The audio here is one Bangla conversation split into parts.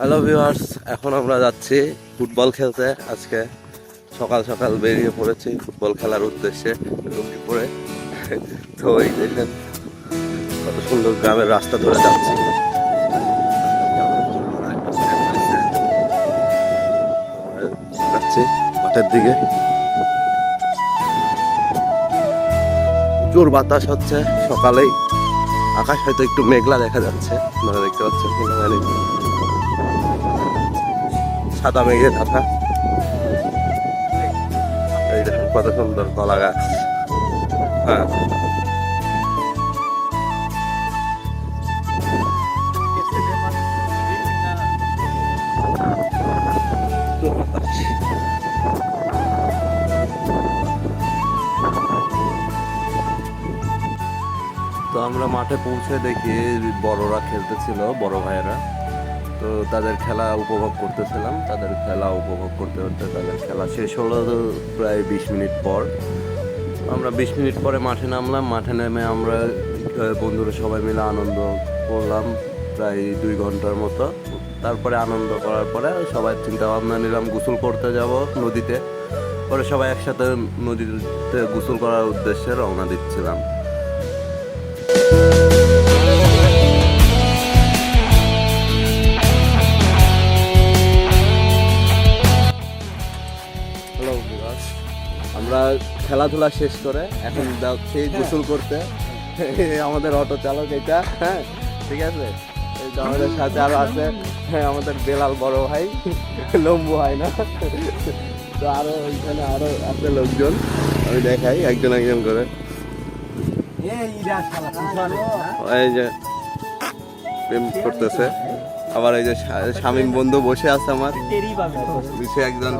হ্যালো ভিউয়ার্স এখন আমরা যাচ্ছি ফুটবল খেলতে। আজকে সকাল সকাল বেরিয়ে পড়েছি ফুটবল খেলার উদ্দেশ্যে লুঙ্গি পরে তো এই দেখেন, কত সুন্দর গ্রামের রাস্তা ধরে যাচ্ছি। যাচ্ছি মাঠের দিকে। জোর বাতাস হচ্ছে সকালেই। আকাশ হয়তো একটু মেঘলা দেখা যাচ্ছে, আপনারা দেখতে পাচ্ছেন। সাদা মেঘে ঢাকা এই কত সুন্দর কলা গাছ। হ্যাঁ। তো আমরা মাঠে পৌঁছে দেখি বড়রা খেলতেছিল, বড় ভাইয়েরা। তো তাদের খেলা উপভোগ করতেছিলাম। তাদের খেলা উপভোগ করতে করতে তাদের খেলা শেষ হলো প্রায় বিশ মিনিট পর। আমরা বিশ মিনিট পরে মাঠে নামলাম। মাঠে নেমে আমরা বন্ধুরা সবাই মিলে আনন্দ করলাম প্রায় দুই ঘণ্টার মতো। তারপরে আনন্দ করার পরে সবাই চিন্তা ভাবনা নিলাম, গোসল করতে যাব নদীতে। পরে সবাই একসাথে নদীতে গোসল করার উদ্দেশ্যে রওনা দিচ্ছিলাম। খেলাধুলা শেষ করে এখন যাচ্ছি গোসল করতে। আমাদের অটো চালক এটা হ্যাঁ ঠিক আছে? আমাদের সাথে আরও আছে হ্যাঁ আমাদের বেলাল বড় ভাই লম্বু হয় না? তো আরও ওইখানে আরও আছে লোকজন আমি দেখাই একজন একজন করে। এই যে প্রেম করতেছে। আবার এই যে শামীম বন্ধু বসে আছে আমার। সে একজন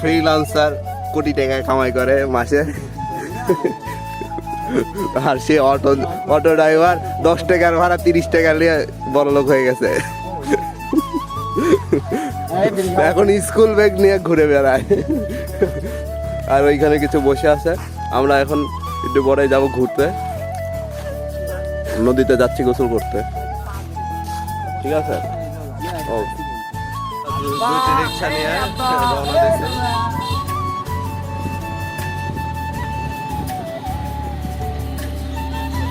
ফ্রিলান্সার কোটি টাকা কামাই করে মাসে। আর সে অটো অটো ড্রাইভার দশ টাকার ভাড়া তিরিশ টাকা নিয়ে বড় লোক হয়ে গেছে। এখন স্কুল ব্যাগ নিয়ে ঘুরে বেড়ায়। আর ওইখানে কিছু বসে আছে। আমরা এখন একটু পরে যাব ঘুরতে। নদীতে যাচ্ছি গোসল করতে। ঠিক আছে? ও। নিয়ে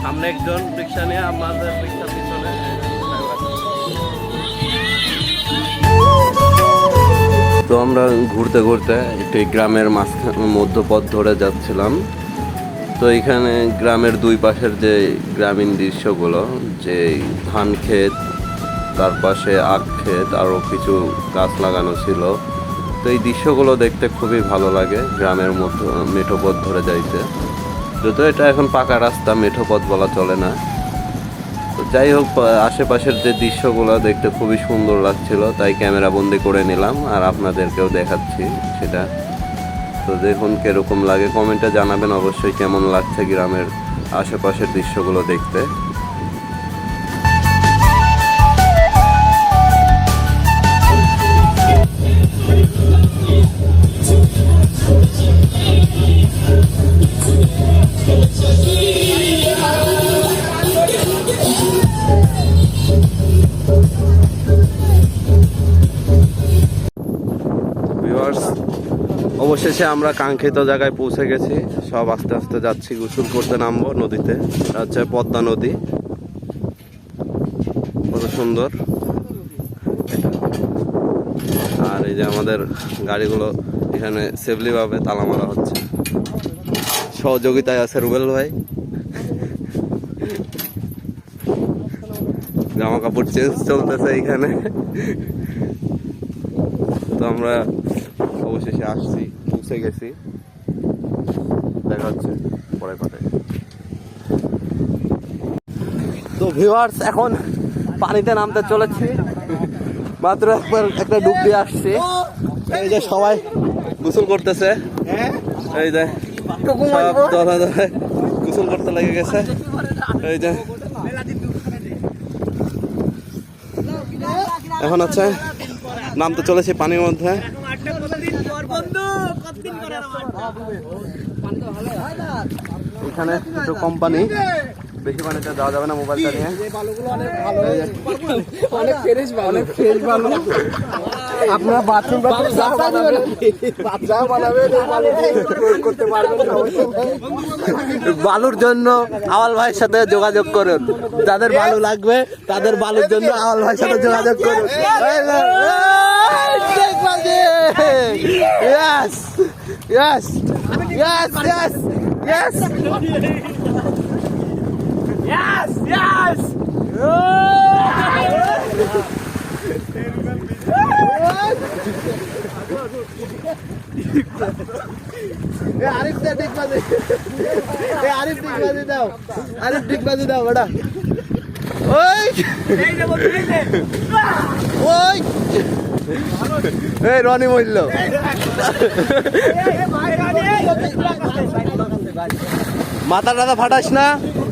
সামনে একজন রিক্সা নিয়ে আমাদের রিক্সা পিছনে তো আমরা ঘুরতে ঘুরতে একটি গ্রামের মাঝখানে মধ্যপথ ধরে যাচ্ছিলাম। তো এখানে গ্রামের দুই পাশের যে গ্রামীণ দৃশ্যগুলো, যে ধান ক্ষেত, তার পাশে আখ ক্ষেত, আরও কিছু গাছ লাগানো ছিল। তো এই দৃশ্যগুলো দেখতে খুবই ভালো লাগে, গ্রামের মধ্যে মেঠো পথ ধরে যাইতে। যদিও এটা এখন পাকা রাস্তা, মেঠো পথ বলা চলে না। তো যাই হোক আশেপাশের যে দৃশ্যগুলো দেখতে খুবই সুন্দর লাগছিল, তাই ক্যামেরা বন্দি করে নিলাম আর আপনাদেরকেও দেখাচ্ছি সেটা। তো দেখুন কীরকম লাগে, কমেন্টে জানাবেন অবশ্যই কেমন লাগছে গ্রামের আশেপাশের দৃশ্যগুলো দেখতে। অবশেষে আমরা কাঙ্ক্ষিত জায়গায় পৌঁছে গেছি। সব আস্তে আস্তে যাচ্ছি, গোসল করতে নামবো নদীতে। এটা হচ্ছে পদ্মা নদী। কত সুন্দর। আর এই যে আমাদের গাড়িগুলো এখানে সেফলি ভাবে তালা মারা হচ্ছে। সহযোগিতায় আছে রুবেল ভাই। জামা কাপড় চেঞ্জ চলতেছে এইখানে। তো আমরা অবশেষে আসছি। পৌঁছে গেছি। দেখা হচ্ছে পরে কথায় তো ভিউয়ার্স এখন পানিতে নামতে চলেছি। মাত্র একবার একটা ডুব দিয়ে আসছি। এই যে সবাই গোসল করতেছে। এই যে গোসল করতে লেগে গেছে। এই যে এখন হচ্ছে নামতে চলেছি পানির মধ্যে। এখানে কিছু কোম্পানি বেশি পানিতে যাওয়া যাবে না মোবাইলটা নিয়ে অনেক ফ্রেশ অনেক ফ্রেশ বালু আপনারা বাথরুম যা বানাবেন যা বানাবেন করতে পারবেন বালুর জন্য আওয়াল ভাইয়ের সাথে যোগাযোগ করুন যাদের বালু লাগবে তাদের বালুর জন্য আওয়াল ভাইয়ের সাথে যোগাযোগ করুন Yes! Yes! Yes! Yes! Yes! Yes, yes. দে ঠিক বাজে আরিফ ঠিক বাজে দাও আরিফ ঠিক বাজে দাও বেটা ওই ওই এই রনি মহিল মাথা টাথা ফাটাস না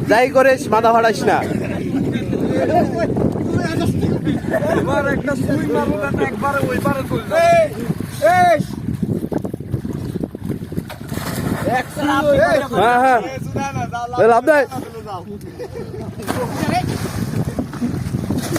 যাই করিস মাথা ফাটাস না। হ্যাঁ হ্যাঁ। লাভ নাই এই, রে। ধরো, ধরো। বেলাল, ধরো।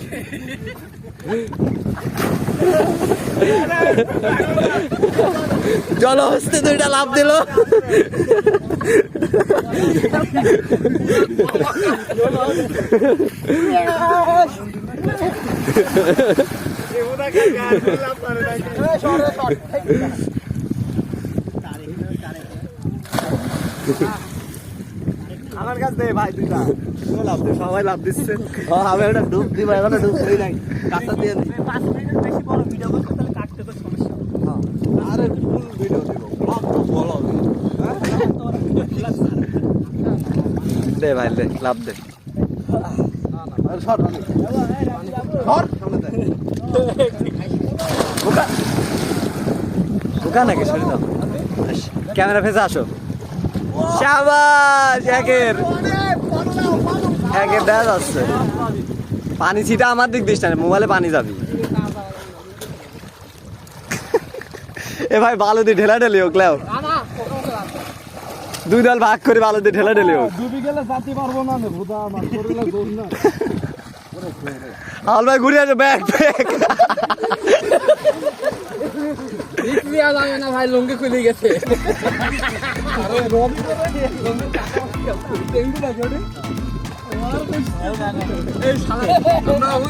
কে চলো হস্তে দুইটা লাভ দিল। আমার কাছে দে ভাই দুইটা। লাভ দে সবাই লাভ দিচ্ছে। হ্যাঁ আমি একটা ডুব দিব এখনও ডুব দিই নাই। কাঁচা দিয়ে দিই। আরে ফুল ভিডিও দিব। ব্লগ তো বলো দে ভাই দে লাভ দে। ক্যামেরা ফেসে আসো। শাবাশ, একের। একের দেখা যাচ্ছে। পানি ছিটা আমার দিক দিস না, মোবাইলে পানি যাবি। এ ভাই, বালু দিয়ে ঢেলা ঢেলি হোক, লেও। দুই দল ভাগ করে বালু দিয়ে ঢেলা ঢেলি হোক। ডুবি গেলে পারব না ভাই, ঘুরে আসো, ব্যাগ ব্যাগ। ভাই, লঙ্গি খুলে গেছে।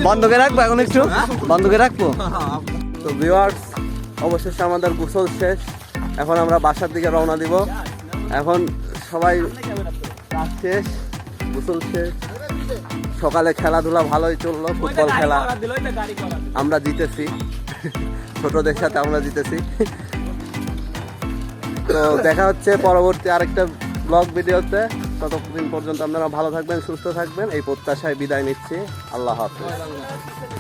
বন্ধ করে রাখব এখন একটু? বন্ধ করে রাখব? তো ভিউয়ার্স অবশেষে আমাদের গোসল শেষ। এখন আমরা বাসার দিকে রওনা দিব। এখন সবাই শেষ, গোসল শেষ। সকালে খেলাধুলা ভালোই চলল, ফুটবল খেলা। আমরা জিতেছি। ছোটদের সাথে আমরা জিতেছি। দেখা হচ্ছে পরবর্তী আরেকটা ব্লগ ভিডিওতে ততদিন পর্যন্ত আপনারা ভালো থাকবেন, সুস্থ থাকবেন। এই প্রত্যাশায় বিদায় নিচ্ছি। আল্লাহ হাফিজ।